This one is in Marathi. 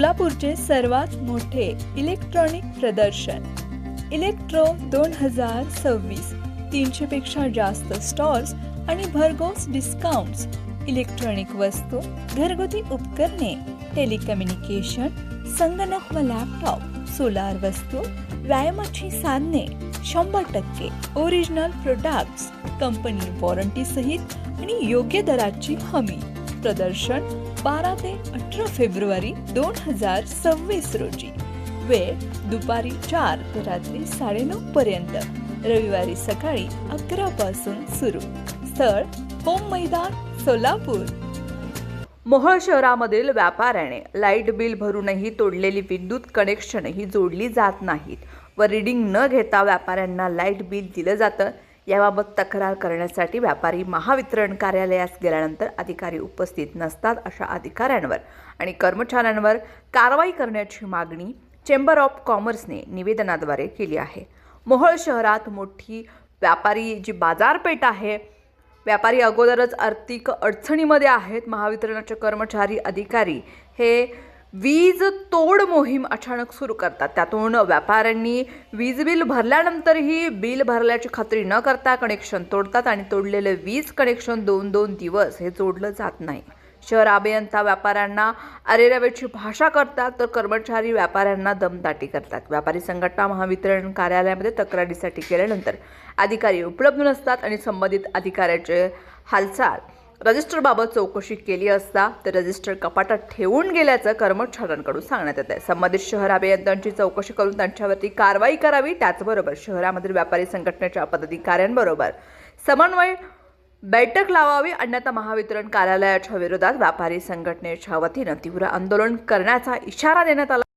कोल्हापूरचे सर्वात मोठे इलेक्ट्रॉनिक प्रदर्शन. इलेक्ट्रो दोन हजार सव्वीस तीनशे पेक्षा जास्त स्टॉल्स आणि भरघोस डिस्काउंट्स इलेक्ट्रॉनिक वस्तू घरगुती उपकरणे टेलिकम्युनिकेशन संगणक व लॅपटॉप सोलार वस्तू व्यायामाची साधने शंभर टक्के ओरिजिनल प्रोडक्ट्स कंपनी वॉरंटी सहित आणि योग्य दराची हमी. प्रदर्शन बारा ते अठरा फेब्रुवारी दोन हजार सव्वीस रोजी. वेळ दुपारी चार ते रात्री साडेनऊ पर्यंत. रविवारी सकाळी अकरा पासून सुरू. स्थळ होम मैदान सोलापूर. मोहोळ शहरामधील व्यापाऱ्याने लाइट बिल भरूनही तोडलेली विद्युत कनेक्शनही जोडली जात नाहीत. व रिडिंग न घेता व्यापाऱ्यांना लाइट बिल दिलं जातं. याबाबत तक्रार करण्यासाठी व्यापारी महावितरण कार्यालयास गेल्यानंतर अधिकारी उपस्थित नसतात अशा अधिकाऱ्यांवर आणि कर्मचाऱ्यांवर कारवाई करण्याची मागणी चेंबर ऑफ कॉमर्सने निवेदनाद्वारे केली आहे. मोहोळ शहरात मोठी व्यापारी जी बाजारपेठ आहे व्यापारी अगोदरच आर्थिक अडचणीमध्ये आहेत. महावितरणाचे कर्मचारी अधिकारी हे वीज तोड मोहीम अचानक सुरू करतात. त्यातून व्यापाऱ्यांनी वीज बिल भरल्यानंतरही बिल भरल्याची खात्री न करता कनेक्शन तोडतात आणि तोडलेले वीज कनेक्शन दोन दोन दिवस हे जोडलं जात नाही. शहर अभियंता व्यापाऱ्यांना अरेरावेची भाषा करतात तर कर्मचारी व्यापाऱ्यांना दमदाटी करतात. व्यापारी संघटना महावितरण कार्यालयामध्ये तक्रारीसाठी गेल्यानंतर अधिकारी उपलब्ध नसतात आणि संबंधित अधिकाऱ्याचे हालचाल रजिस्टरबाबत चौकशी केली असता तर रजिस्टर कपाटात ठेवून गेल्याचं कर्मचाऱ्यांकडून सांगण्यात येत आहे संबंधित शहर अभियंत्यांची चौकशी करून त्यांच्यावरती कारवाई करावी त्याचबरोबर शहरामधील व्यापारी संघटनेच्या पदाधिकाऱ्यांबरोबर समन्वय बैठक लावावी अन्यथा महावितरण कार्यालयाच्या विरोधात व्यापारी संघटनेच्या वतीनं तीव्र आंदोलन करण्याचा इशारा देण्यात आला.